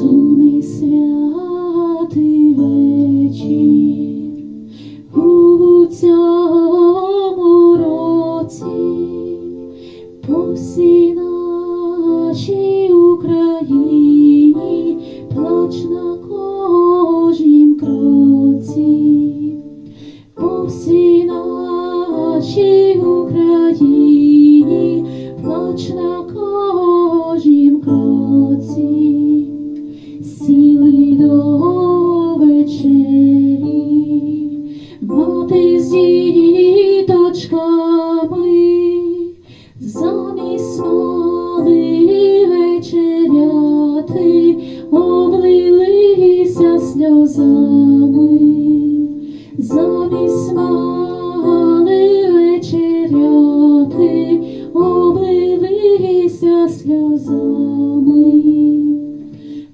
сумний святий вечір у цьому році по всій Україні плач на кожнім кроці, по всій нашій Україні плач кроці. сани, замісмали вечеряти, облилися сльозами,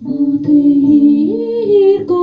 мати гірко.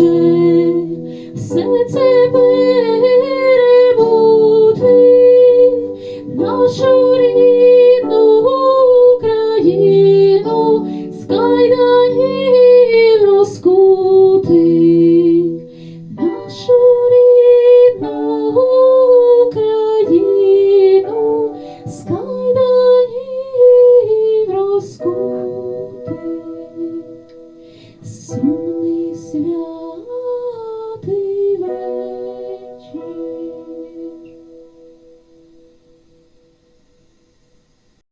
Боже, серце перебути нашу рідну Україну з кайданів розкути, нашу рідну Україну.